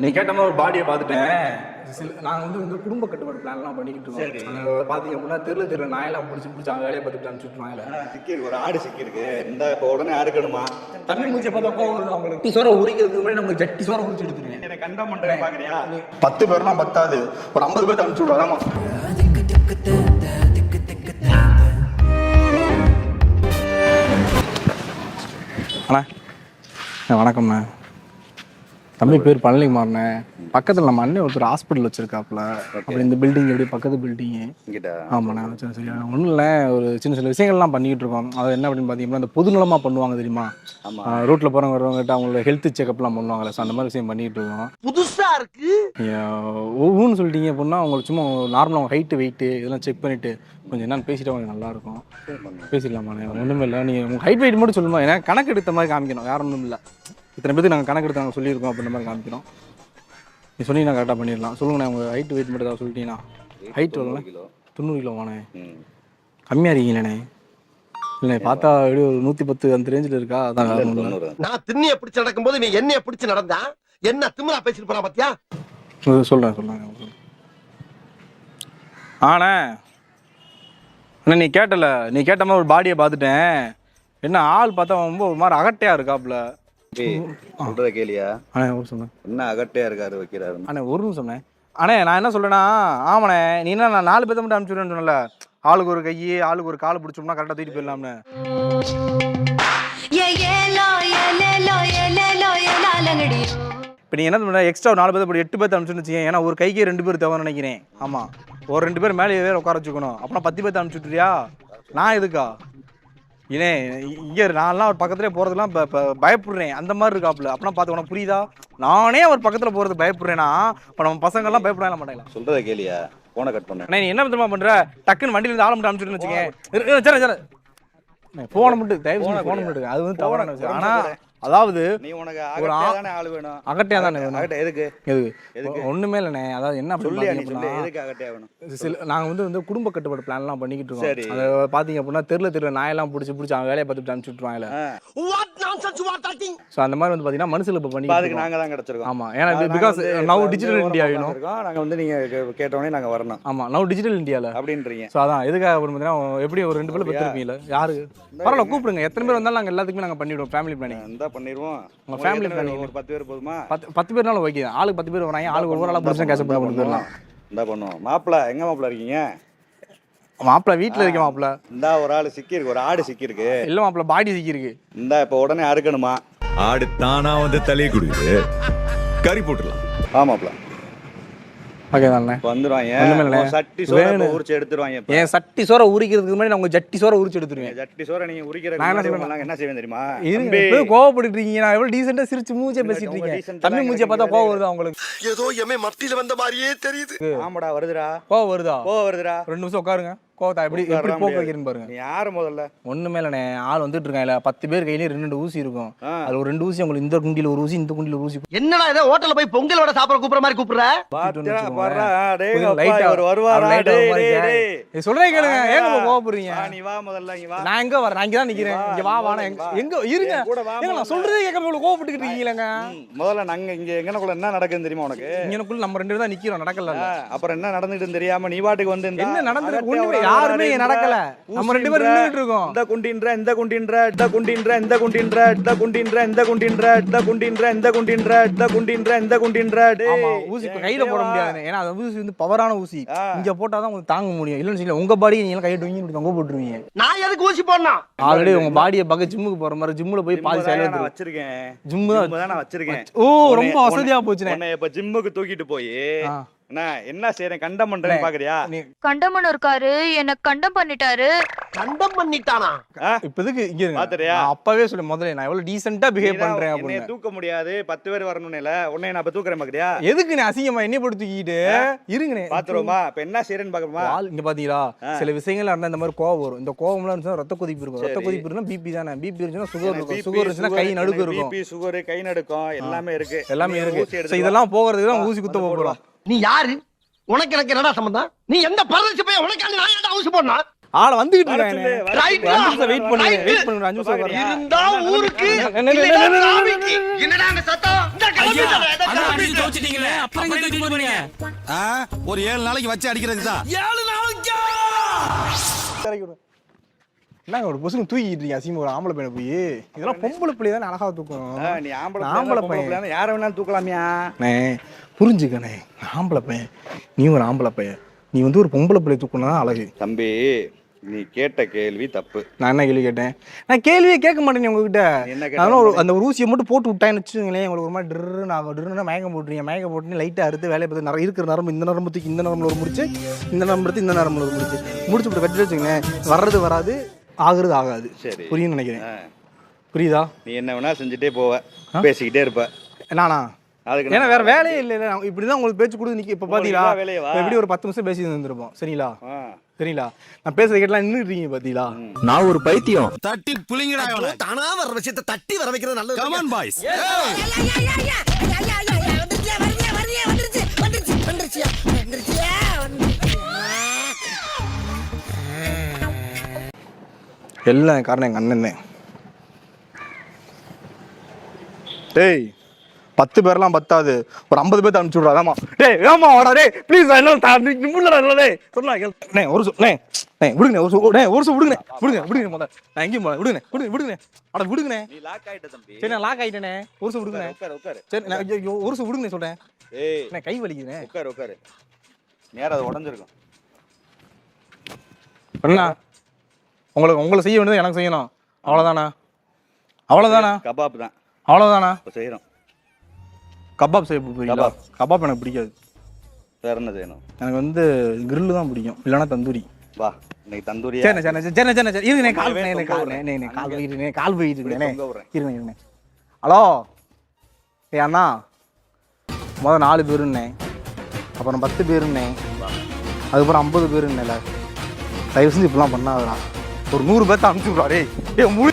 நீ கேட்ட மாதிரி ஒரு பாடியை பார்த்துட்டேன் சில நாங்கள் வந்து வந்து குடும்ப கட்டுப்பாடு பிளான்லாம் பண்ணிக்கிட்டு இருக்கோம். பார்த்தீங்க அப்படின்னா தெருல தெருல நாயெல்லாம் பிடிச்சி பிடிச்சி அவங்க வேலையை பார்த்துட்டு அனுப்பிச்சுட்டு நாயில சிக்கிருக்கு ஒரு ஆடு சிக்கிருக்கு இந்த இப்போ உடனே அறுக்கணுமா தண்ணி மூச்சை பார்த்தா கோவம் அவங்களுக்கு. ஜட்டி சோற உரிக்கிறதுக்கு முன்னாடி நமக்கு ஜட்டி சோற உரிச்சு எடுத்துருவேன் எனக்கு கண்டம் பண்றேன் பாக்குறியா? பத்து பேர்லாம் பத்தாது. ஒரு ஐம்பது பேர்த்து அனுப்பிச்சு விடுறாமா அண்ணா அண்ணா, வணக்கம்ண்ணா தம்பி பேர் பழனிக்குமார்ண்ணே பக்கத்தில் நம்ம அண்ணன் ஒருத்தர் ஹாஸ்பிட்டல் வச்சிருக்காப்புல. அப்படி இந்த பில்டிங் எப்படி பக்கத்து பில்டிங்கு ஆமாண்ணா சரி சரி ஒன்றும் இல்லை ஒரு சின்ன சின்ன விஷயங்கள்லாம் பண்ணிக்கிட்டு இருக்கோம். அது என்ன அப்படின்னு பார்த்தீங்கன்னா இந்த பொதுநலமாக பண்ணுவாங்க தெரியுமா? ரோட்டில் போகிறவங்க வரவங்ககிட்ட அவங்களோட ஹெல்த் செக்அப்லாம் பண்ணுவாங்கல்ல ஸோ அந்த மாதிரி விஷயம் பண்ணிக்கிட்டு இருக்கோம். புதுசா இருக்கு? ஒவ்வொன்று சொல்லிட்டீங்க அப்படின்னா உங்களுக்கு சும்மா நார்மலாக ஹைட்டு வெயிட்டு இதெல்லாம் செக் பண்ணிவிட்டு கொஞ்சம் என்னன்னு பேசிட்டு கொஞ்சம் நல்லாயிருக்கும் பேசிடலாமாண்ணே ஒன்றுமே இல்லை. நீங்கள் உங்கள் ஹைட் வெயிட் மட்டும் சொல்லுமா? ஏன்னா கணக்கு எடுத்த மாதிரி காமிக்கணும் வேற ஒன்றும் இல்லை. இத்தனை பேருக்கு நாங்கள் கணக்கு எடுத்து நாங்கள் சொல்லியிருக்கோம் அப்படின்ற மாதிரி காமிக்கிறோம். நீ சொன்னீங்கன்னா கரெக்டாக பண்ணிடலாம். சொல்லுங்கண்ணே உங்கள் ஹைட் வெயிட் மட்டும் ஏதாவது சொல்லிட்டீங்கன்னா. Height kilo. தொண்ணூறு கிலோவாண்ணே. ம். கம்மியாக இருக்கீங்களேண்ணே. இல்லைண்ணே பார்த்தா எப்படி ஒரு நூற்றி பத்து அந்த ரேஞ்சில் இருக்கா? அதான் இல்ல. நான் திண்ணிய பிடிச்சு நடக்கும்போது நீ என்னைய பிடிச்சு நடந்தா? என்ன திமிரா பேசிட்டு போறா பாத்தியா? இது சொல்கிறேன் சொல்கிறேன் ஆண்ணே. அண்ணா நீ கேட்டல. நீ கேட்ட மாதிரி ஒரு பாடியை பார்த்துட்டேன். என்ன ஆள் பார்த்தா ரொம்ப ஒரு மாதிரி அகட்டையாக இருக்காப்புல. சொல்றத கேளியா? அண்ணே ஒரு சொன்னேன் என்ன அகட்டையா இருக்காரு வைக்கிறாரு? அண்ணே ஒரு நிமிஷம் சொன்னேன். அண்ணே நான் என்ன சொல்றேன்னா ஆமாண்ணே நீ என்ன நான் நாலு பேர்த்த மட்டும் அனுப்பிச்சுடுறேன்னு சொன்னல ஆளுக்கு ஒரு கை ஆளுக்கு ஒரு கால் பிடிச்சோம்னா கரெக்டாக தூக்கிட்டு போயிடலாம்னு. இப்போ நீ என்ன பண்ண எக்ஸ்ட்ரா நாலு பேர் எட்டு பேர்த்த அனுப்பிச்சுன்னு வச்சுக்கேன் ஏன்னா ஒரு கைக்கே ரெண்டு பேர் தேவைன்னு நினைக்கிறேன். ஆமாம் ஒரு ரெண்டு பேர் மேலே வேற உட்கார வச்சுக்கணும். அப்புறம் பத்து பேர்த்த அனுப்பிச்சுட்றியா நான் எதுக்கா? இனே இங்கே நான்லாம் அவர் பக்கத்துலேயே போகிறதுலாம் இப்போ பயப்படுறேன். அந்த மாதிரி இருக்காப்புல. அப்படின்னா பார்த்து உனக்கு புரியுதா? நானே அவர் பக்கத்தில் போகிறது பயப்படுறேன்னா இப்போ நம்ம பசங்கள்லாம் பயப்படலாம் மாட்டேங்களா? சொல்றத கேளியா? போனை கட் பண்ண. அண்ணா நீ என்ன தெரியுமா பண்ற? டக்குன்னு வண்டியில இருந்து ஆள மட்டும் அனுப்பிச்சுட்டு வச்சுக்கேன் சரி சரி. போன மட்டும் தயவு செஞ்சு போன மட்டும். அது வந்து தவறான விஷயம். ஆனா அதாவது நீ உனக்கு ஒரு ஆள் வேணும்? அகட்டையா தானே வேணும். அகட்டை எதுக்கு? எது எதுக்கு? ஒண்ணுமே இல்லைண்ணே. அதாவது என்ன பார்த்தீங்க சொல்லு. எதுக்கு அகட்டையா வேணும்? சில நாங்க வந்து வந்து குடும்ப கட்டுப்பாடு பிளான்லாம் பண்ணிக்கிட்டு சரி. இருக்கோம் அதை பாத்தீங்க அப்படின்னா தெருல தெருல நாயெல்லாம் பிடிச்சி பிடிச்சி அவங்க வேலையை பார்த்துட்டு அனுப்பிச்சு விட்டுருவாங்கல்ல ஆ, what nonsense you are talking so அந்த மாதிரி வந்து பாத்தீங்கன்னா மனுஷில் இப்போ பண்ணிக்கிட்டு அதுக்கு இருக்கோம். நாங்க தான் கிடைச்சிருக்கோம். ஆமா. ஏன்னா பிகாஸ் நவ் டிஜிட்டல் இந்தியா வேணும். நாங்க வந்து நீங்க கே- கேட்டோடனே நாங்க வரணும். ஆமா. நவ் டிஜிட்டல் இந்தியால அப்படின்றீங்க. ஸோ அதான். எதுக்காக பார்த்தீங்கன்னா எப்படி ஒரு ரெண்டு பேர் பெற்றிருப்பீங்களா யாரு? பரவாயில்ல கூப்பிடுங்க. எத்தனை பேர் வந்தாலும் நாங்கள் எல்லாத்துக்குமே நாங்கள் பண்ணிவிடுவோம். ஃபேமிலி பிளானிங் பண்ணிடுவோம் உங்க planning. ஒரு பத்து பேர் போதுமா? பத்து பத்து பேர்னாலும் ஓகே ஆளுக்கு பத்து பேர் வராங்க ஆளுக்கு ஒரு ஆளாக பிடிச்சா கேஷ் பண்ண கொண்டு போயிடலாம் இந்த பண்ணுவோம். மாப்பிள்ள எங்க மாப்பிள்ள இருக்கீங்க? மாப்பிள்ள வீட்டில் இருக்க மாப்பிள்ள இந்தா ஒரு ஆள் சிக்கிருக்கு ஒரு ஆடு சிக்கிருக்கு இல்லை மாப்பிள்ள பாடி சிக்கிருக்கு இந்தா இப்ப உடனே அறுக்கணுமா? ஆடு தானா வந்து தலையை குடிக்குது. கறி போட்டுடலாம். ஆமாப்ல ஓகே தானே? சட்டி சோற. உரிச்சு எடுத்துருவாங்க சட்டி சோற உரிக்கிறதுக்கு முன்னாடி நான் உங்க ஜட்டி சோற உரிச்சு எடுத்துருவேன். சட்டி சோற நீங்க உரிக்கிற நான் என்ன செய்வேன் தெரியுமா? கோவப்பட்டு இருக்கீங்க? நான் எவ்வளவு டீசெண்டா சிரிச்சு மூச்சே பேசிட்டு இருக்கேன். தம்பி பார்த்தா கோவம் வருதா உங்களுக்கு? ஏதோ எமே மத்தியில வந்த மாதிரியே தெரியுது. ஆமாடா வருதுடா. கோவம் வருதா? போ வருதுடா. ரெண்டு நிமிஷம் உட்காருங்க. கோவத்தா எப்படி எப்படி போக்க. வைக்கிறேன்னு பாருங்க. நீ யாரு முதல்ல? ஒண்ணுமே இல்லைண்ணே. ஆள் வந்துட்டு இருக்காங்கல்ல பத்து பேர் கையிலேயே ரெண்டு ரெண்டு ஊசி இருக்கும். அது ஒரு ரெண்டு ஊசி உங்களுக்கு இந்த குண்டியில ஒரு ஊசி இந்த குண்டியில ஒரு ஊசி. என்னடா இதை ஹோட்டல்ல போய் பொங்கலோட சாப்பிட கூப்பிடுற மாதிரி கூப்பிடுற? பாத்தியா வச்சுக்கோங்க. பாருடா டேய் கொஞ்சம் அப்பா, light ஆ- இவர் வருவாரா? அவர் light ஆ டேய் ஒரு மாதிரி டேய் கே- டேய். ஏய், சொல்றேன் கேளுங்க. ஏங்க இப்ப கோவப்படுறீங்க? வா, நீ வா முதல்ல நீ வா. நான் எங்க வரேன். நான் இங்க தான் நிக்கிறேன் இங்க வா நீ வா. முதல்ல எங்க இருங்க. ஏங்க நான் முதல்ல. சொல்றதே கேட்காம இவ்வளவு கோவப்பட்டுக்கிட்டு இருக்கீங்களேங்க? முதல்ல நாங்க இங்க எங்கனக்குள்ள என்ன நடக்குதுன்னு தெரியுமா உனக்கு? இங்கனக்குள்ள நம்ம ரெண்டு பேரும் தான் நிக்கிறோம். நடக்கல அப்புறம் என்ன நடந்துட்டு தெரியாம நீ பாட்டுக்கு வந்து என்ன நடந்திருக்கு? ஒண்ணுமே யாருமே நடக்கல. நம்ம ரெண்டு பேரும் நின்னுட்டு இருக்கோம். இந்த குண்டின்ற இந்த குண்டின்ற இந்த குண்டின்ற இந்த குண்டின்ற இந்த குண்டின்ற இந்த குண்டின்ற இந்த குண்டின்ற இந்த குண்டின்ற இந்த குண்டின்ற இந்த குண்டின்ற. ஊசி கையில போட டேய், முடியாது ஏன்னா அந்த ஊசி வந்து பவரான ஊசி. இங்க போட்டாதான் உங்களுக்கு தாங்க முடியும். இல்லன்னு சொல்லி உங்க பாடி நீங்க எல்லாம் கையை டொங்கி தொங்க போட்டுருவீங்க. நான் எதுக்கு ஊசி போடணும்? ஆல்ரெடி உங்க பாடியை பார்க்க ஜிம்முக்கு போற மாதிரி ஜிம்முல போய் பாதி ஜிம்மு தான் சேலை நான் வச்சிருக்கேன். ஜிம்மு தான் நான் வச்சிருக்கேன். ஓ ரொம்ப வசதியா உன்னை இப்ப ஜிம்முக்கு தூக்கிட்டு போய். என்ன என்ன செய்யறேன் கண்டம் பண்றேன்னு பாக்குறியா? கண்டமன் இருக்காரு என்ன கண்டம் பண்ணிட்டாரு. கண்டம் பண்ணிட்டானா? இப்போதைக்கு இங்க பாத்துறியா? நான் அப்பவே சொல்லி முதல்ல நான் எவ்வளவு டீசெண்டா பிஹேவ் பண்றேன் அப்படின்னு. தூக்க முடியாது பத்து பேர் வரணும்னு இல்ல. உன்னை நான் இப்ப தூக்குறேன் பாக்குறியா? எதுக்கு நீ அசிங்கமா என்னைய போட்டு தூக்கிட்டு பாத்துருவோமா? இப்ப என்ன செய்யறேன்னு பாக்குறோமா? ஆள் இங்க பாத்தீங்களா? சில விஷயங்கள் இருந்தா இந்த மாதிரி கோவம் வரும். இந்த கோவம்லாம் இருந்துச்சுன்னா ரத்த கொதிப்பு இருக்கும். ரத்த கொதிப்பு இருந்தா பிபி தானே. பிபி இருந்துச்சுன்னா சுகர் இருக்கும். சுகர் இருந்துச்சுன்னா கை நடுக்கு இருக்கும். பிபி சுகர் கை நடுக்கம். எல்லாமே இருக்கு. எல்லாமே இருக்கு. இதெல்லாம் போகிறதுக்கு தான் ஊசி குத்த போறோம். நீ யாரு? உனக்கு எனக்கு என்னடா சம்பந்தம்? நீ எந்த பரதேசி போய் உனக்கு நான் என்ன அவசியம் போடனா ஆள வந்துகிட்டு வெயிட் பண்ணுங்க வெயிட் பண்ணுங்க அஞ்சு ஒரு ஏழு நாளைக்கு வச்சு அடிக்கிறது என்ன ஒரு பொசுக்கு தூக்கிட்டு இருக்கீங்க அசிங்க ஒரு ஆம்பளை பையனை போய்? இதெல்லாம் பொம்பளை பிள்ளை தானே அழகா தூக்கணும். நீ ஆம்பளை ஆம்பளை பையன். யார வேணாலும் தூக்கலாமியா? அண்ணே புரிஞ்சுக்கண்ணே ஆம்பளை பையன் நீ ஒரு ஆம்பளை பையன். நீ வந்து ஒரு பொம்பளை பிள்ளை தூக்கணும் அழகு. தம்பி நீ கேட்ட கேள்வி தப்பு. நான் என்ன கேள்வி கேட்டேன்? நான் கேள்வியே கேட்க மாட்டேன் உங்ககிட்ட. என்ன ஒரு அந்த ஒரு ஊசியை மட்டும் போட்டு விட்டான்னு வச்சுங்களேன் உங்களுக்கு ஒரு மாதிரி ட்ருன்னு ஆகும் ட்ருன்னு மயக்கம் போட்டுறீங்க. மயக்கம் போட்டு லைட்டாக அறுத்து வேலையை பார்த்து நிறைய இருக்கிற நரம்பு இந்த நரம்பு தூக்கி இந்த நரம்புல ஒரு முடிச்சு இந்த நரம்பு எடுத்து இந்த நரம்புல ஒரு முடிச்சு. முடிச்சு விட்டு கட்டி வச்சுங்களேன் வர்றது வராது ஆகுறது ஆகாது. சரி. புரியும்னு நினைக்கிறேன். புரியுதா? நீ என்ன வேணா செஞ்சுட்டே போவ பேசிக்கிட்டே இருப்ப. நானா? அதுக்கு ஏன்னா வேற வேலையே இல்லை இல்லை இப்படி தான் உங்களுக்கு பேச்சு கொடுத்து நிற்க இப்போ? இப்ப எப்படி ஒரு பத்து நிமிஷம் பேசி இருந்திருப்போம் சரிங்களா சரிங்களா நான் பேசுறது கேட்டலாம் நின்றுட்டீங்க பார்த்தீங்களா நான் ஒரு பைத்தியம் தட்டி புளிங்கடா தானா வர விஷயத்தை தட்டி வர வைக்கிறது நல்லது கமான் பாய்ஸ் எல்லாம் காரணம் எங்கள் அண்ணன் டேய் பத்து பேர்லாம் பத்தாது. ஒரு ஐம்பது பேர்த்த அனுப்பிச்சு விட்றா. ஆமா டேய் ஏமா வாடா டேய் ப்ளீஸ் நிம்முடா டேய். சொல்லலாம் கேள். நே ஒரு சு நே நே விடுங்க ஒரு சு நே ஒரு சு விடுங்க விடுங்க விடுங்க முத நான் எங்கேயும் போல விடுங்க விடுங்க விடுங்க அட விடுங்கண்ணே. நீ லாக் ஆயிட்ட தம்பி. சரி நான் லாக் ஆயிட்டேனே ஒரு சு விடுங்கண்ணே. உட்காரு உட்காரு சரி நான் ஐயோ, ஐயோ, ஒரு சு விடுங்கண்ணே சொல்றேன். ஏய். நான் கை வலிக்குதுண்ணே. உட்காரு உட்காரு. அது உடஞ்சிருக்கும். அண்ணா உங்களுக்கு உங்களை செய்ய வேண்டியது எனக்கு செய்யணும். அவ்வளோதானா அவ்வளோதானா கபாப் தான். அவ்வளோதானா இப்போ செய்கிறோம் கபாப் செய்ய போறீங்களா கபாப். எனக்கு பிடிக்காது. வேற என்ன செய்யணும்? எனக்கு வந்து கிரில்லு தான் பிடிக்கும். இல்லைன்னா தந்தூரி. வா இன்னைக்கு தந்தூரியா? சரிண்ணே சரிண்ணே சரிண்ணே சரிண்ணே சரி இருங்க கால் பண்ணி கால். பண்ணி. கால் போயிட்டு கால் போயிட்டு. இருங்க இருங்க. ஹலோ? ஏ அண்ணா. முதல் நாலு பேருண்ணே அப்புறம் பத்து பேருண்ணே அதுக்கப்புறம் ஐம்பது பேருண்ணேல தயவு செஞ்சு இப்படிலாம் பண்ணாதடா. ஒரு நூறு பேர்த்த அனுப்பிச்சு டேய் ஏ முழு